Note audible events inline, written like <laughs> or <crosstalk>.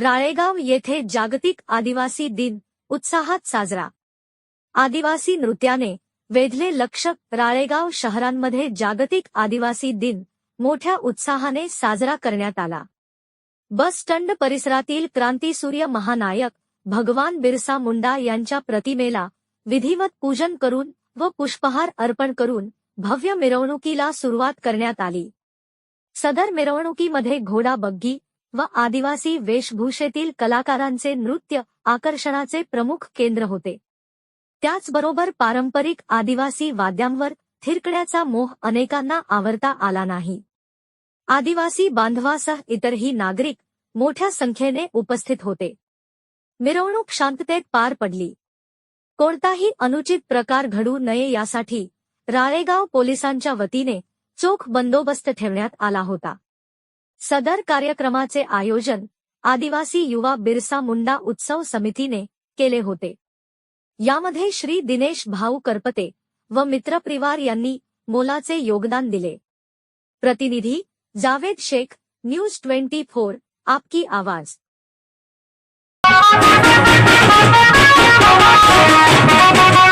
राळेगाव येथे जागतिक आदिवासी दिन उत्साहात साजरा. आदिवासी नृत्याने वेधले लक्ष राळेगाव शहरांमध्ये जागतिक आदिवासी दिन मोठ्या उत्साहाने साजरा करण्यात आला. बस स्टँड परिसरातील क्रांतीसूर्य महानायक भगवान बिरसा मुंडा यांच्या प्रतिमेला विधिवत पूजन करून व पुष्पहार अर्पण करून भव्य मिरवणुकीला सुरुवात करण्यात आली. सदर मिरवणुकीमध्ये घोडा बग्गी व आदिवासी वेशभूषेतील कलाकारांचे नृत्य आकर्षणाचे प्रमुख केंद्र होते. त्याचबरोबर पारंपरिक आदिवासी वाद्यांवर थिरकण्याचा मोह अनेकांना आवरता आला नाही. आदिवासी बांधवासह इतरही नागरिक मोठ्या संख्येने उपस्थित होते. मिरवणूक शांततेत पार पडली. कोणताही अनुचित प्रकार घडू नये यासाठी राळेगाव पोलिसांच्या वतीने चोख बंदोबस्त ठेवण्यात आला होता. सदर कार्यक्रमाचे आयोजन आदिवासी युवा बिरसा मुंडा उत्सव समितीने केले होते. यामध्ये श्री दिनेश भाऊ करपते व मित्रपरिवार यांनी मोलाचे योगदान दिले. प्रतिनिधी Javed Shaikh news twenty four आपकी आवाज. <laughs>